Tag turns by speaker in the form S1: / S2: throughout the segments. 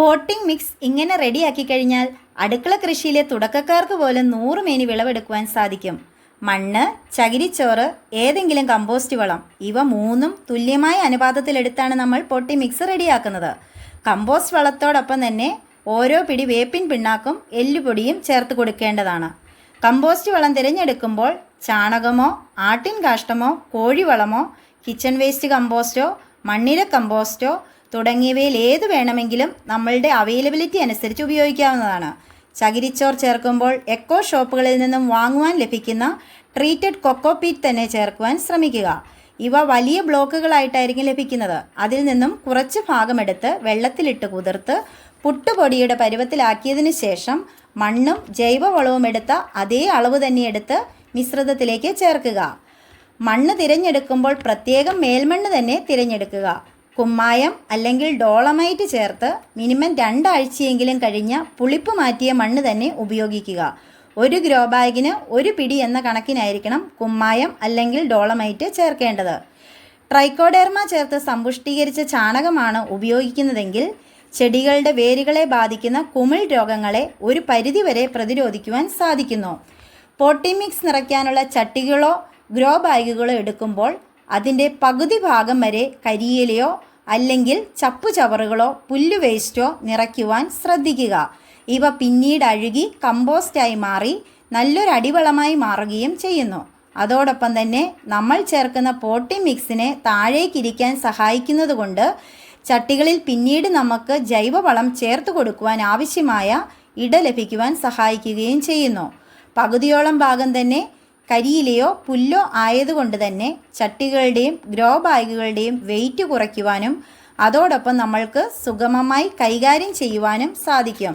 S1: Potting mix ഇങ്ങനെ റെഡിയാക്കി കഴിഞ്ഞാൽ അടുക്കള കൃഷിയിലെ തുടക്കക്കാർക്ക് പോലും നൂറ് മേനി വിളവെടുക്കുവാൻ സാധിക്കും. മണ്ണ് ചകിരിച്ചോറ് ഏതെങ്കിലും കമ്പോസ്റ്റ് വളം ഇവ മൂന്നും തുല്യമായ അനുപാതത്തിലെടുത്താണ് നമ്മൾ പൊട്ടി മിക്സ് റെഡിയാക്കുന്നത്. കമ്പോസ്റ്റ് വളത്തോടൊപ്പം തന്നെ ഓരോ പിടി വേപ്പിൻ പിണ്ണാക്കും എല്ലുപൊടിയും ചേർത്ത് കൊടുക്കേണ്ടതാണ്. കമ്പോസ്റ്റ് വളം തിരഞ്ഞെടുക്കുമ്പോൾ ചാണകമോ ആട്ടിൻ കാഷ്ടമോ കോഴിവളമോ കിച്ചൺ വേസ്റ്റ് കമ്പോസ്റ്റോ മണ്ണിര കമ്പോസ്റ്റോ തുടങ്ങിയവയിൽ ഏത് വേണമെങ്കിലും നമ്മളുടെ അവൈലബിലിറ്റി അനുസരിച്ച് ഉപയോഗിക്കാവുന്നതാണ്. ചകിരിച്ചോർ ചേർക്കുമ്പോൾ എക്കോ ഷോപ്പുകളിൽ നിന്നും വാങ്ങുവാൻ ലഭിക്കുന്ന ട്രീറ്റഡ് കൊക്കോപീറ്റ് തന്നെ ചേർക്കുവാൻ ശ്രമിക്കുക. ഇവ വലിയ ബ്ലോക്കുകളായിട്ടായിരിക്കും ലഭിക്കുന്നത്. അതിൽ നിന്നും കുറച്ച് ഭാഗമെടുത്ത് വെള്ളത്തിലിട്ട് കുതിർത്ത് പുട്ടുപൊടിയുടെ പരുവത്തിലാക്കിയതിന് ശേഷം മണ്ണും ജൈവവളവും എടുത്ത അതേ അളവ് തന്നെ എടുത്ത് മിശ്രിതത്തിലേക്ക് ചേർക്കുക. മണ്ണ് തിരഞ്ഞെടുക്കുമ്പോൾ പ്രത്യേകം മേൽമണ്ണ് തന്നെ തിരഞ്ഞെടുക്കുക. കുമ്മായം അല്ലെങ്കിൽ ഡോളമൈറ്റ് ചേർത്ത് മിനിമം രണ്ടാഴ്ചയെങ്കിലും കഴിഞ്ഞ പുളിപ്പ് മാറ്റിയ മണ്ണ് തന്നെ ഉപയോഗിക്കുക. ഒരു ഗ്രോ ബാഗിന് ഒരു പിടി എന്ന കണക്കിനായിരിക്കണം കുമ്മായം അല്ലെങ്കിൽ ഡോളമൈറ്റ് ചേർക്കേണ്ടത്. ട്രൈക്കോഡേർമ ചേർത്ത് സമ്പുഷ്ടീകരിച്ച ചാണകമാണ് ഉപയോഗിക്കുന്നതെങ്കിൽ ചെടികളുടെ വേരുകളെ ബാധിക്കുന്ന കുമിൾ രോഗങ്ങളെ ഒരു പരിധിവരെ പ്രതിരോധിക്കുവാൻ സാധിക്കുന്നു. പോട്ടി മിക്സ് നിറയ്ക്കാനുള്ള ചട്ടികളോ ഗ്രോ ബാഗുകളോ എടുക്കുമ്പോൾ അതിന്റെ പകുതി ഭാഗം വരെ കരിയിലയോ അല്ലെങ്കിൽ ചപ്പുചവറുകളോ പുല്ലു വേസ്റ്റോ നിറയ്ക്കുവാൻ ശ്രദ്ധിക്കുക. ഇവ പിന്നീട് അഴുകി കമ്പോസ്റ്റായി മാറി നല്ലൊരു അടിവളമായി മാറുകയും ചെയ്യുന്നു. അതോടൊപ്പം തന്നെ നമ്മൾ ചേർക്കുന്ന പോട്ടി മിക്സിനെ താഴേക്കിരിക്കാൻ സഹായിക്കുന്നതുകൊണ്ട് ചട്ടികളിൽ പിന്നീട് നമുക്ക് ജൈവവളം ചേർത്ത് കൊടുക്കുവാൻ ആവശ്യമായ ഇട ലഭിക്കുവാൻ സഹായിക്കുകയും ചെയ്യുന്നു. പകുതിയോളം ഭാഗം തന്നെ കരിയിലയോ പുല്ലോ ആയതുകൊണ്ട് തന്നെ ചട്ടികളുടെയും ഗ്രോ ബാഗുകളുടെയും വെയിറ്റ് കുറയ്ക്കുവാനും അതോടൊപ്പം നമ്മൾക്ക് സുഗമമായി കൈകാര്യം ചെയ്യുവാനും സാധിക്കും.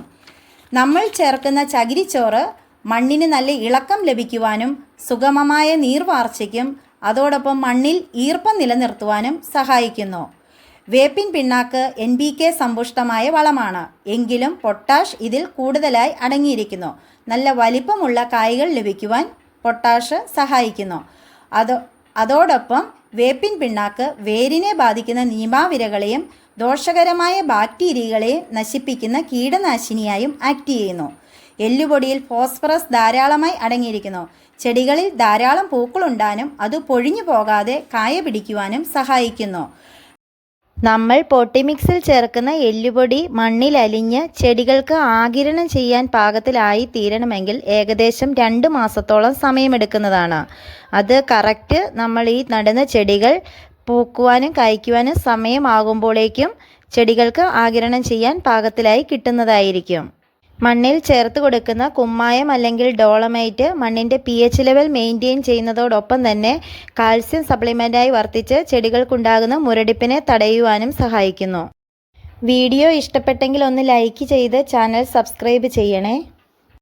S1: നമ്മൾ ചേർക്കുന്ന ചകിരിച്ചോറ് മണ്ണിന് നല്ല ഇളക്കം ലഭിക്കുവാനും സുഗമമായ നീർവാർച്ചയ്ക്കും അതോടൊപ്പം മണ്ണിൽ ഈർപ്പം നിലനിർത്തുവാനും സഹായിക്കുന്നു. വേപ്പിൻ പിണ്ണാക്ക് എൻ ബി കെ സമ്പുഷ്ടമായ വളമാണ്. എങ്കിലും പൊട്ടാഷ് ഇതിൽ കൂടുതലായി അടങ്ങിയിരിക്കുന്നു. നല്ല വലിപ്പമുള്ള കായ്കൾ ലഭിക്കുവാൻ പൊട്ടാഷ് സഹായിക്കുന്നു. അതോ അതോടൊപ്പം വേപ്പിൻ പിണ്ണാക്ക് വേരിനെ ബാധിക്കുന്ന നീമാവിരകളെയും ദോഷകരമായ ബാക്ടീരിയകളെയും നശിപ്പിക്കുന്ന കീടനാശിനിയായും ആക്ട് ചെയ്യുന്നു. എല്ലുപൊടിയിൽ ഫോസ്ഫറസ് ധാരാളമായി അടങ്ങിയിരിക്കുന്നു. ചെടികളിൽ ധാരാളം പൂക്കളുണ്ടാനും അത് പൊഴിഞ്ഞു പോകാതെ കായ പിടിക്കുവാനും സഹായിക്കുന്നു. നമ്മൾ പൊട്ടിമിക്സിൽ ചേർക്കുന്ന എല്ലുപൊടി മണ്ണിൽ അലിഞ്ഞ് ചെടികൾക്ക് ആകിരണം ചെയ്യാൻ പാകത്തിലായി തീരണമെങ്കിൽ ഏകദേശം രണ്ട് മാസത്തോളം സമയമെടുക്കുന്നതാണ്. അത് കറക്റ്റ് നമ്മൾ ഈ നടുന്ന ചെടികൾ പൂക്കുവാനും കായ്ക്കുവാനും സമയമാകുമ്പോഴേക്കും ചെടികൾക്ക് ആകിരണം ചെയ്യാൻ പാകത്തിലായി കിട്ടുന്നതായിരിക്കും. മണ്ണിൽ ചേർത്ത് കൊടുക്കുന്ന കുമ്മായം അല്ലെങ്കിൽ ഡോളമൈറ്റ് മണ്ണിന്റെ പി എച്ച് ലെവൽ മെയിന്റെയിൻ ചെയ്യുന്നതോടൊപ്പം തന്നെ കാൽസ്യം സപ്ലിമെന്റായി വർത്തിച്ച് ചെടികൾക്കുണ്ടാകുന്ന മുരടിപ്പിനെ തടയുവാനും സഹായിക്കുന്നു. വീഡിയോ ഇഷ്ടപ്പെട്ടെങ്കിൽ ഒന്ന് ലൈക്ക് ചെയ്ത് ചാനൽ സബ്സ്ക്രൈബ് ചെയ്യണേ.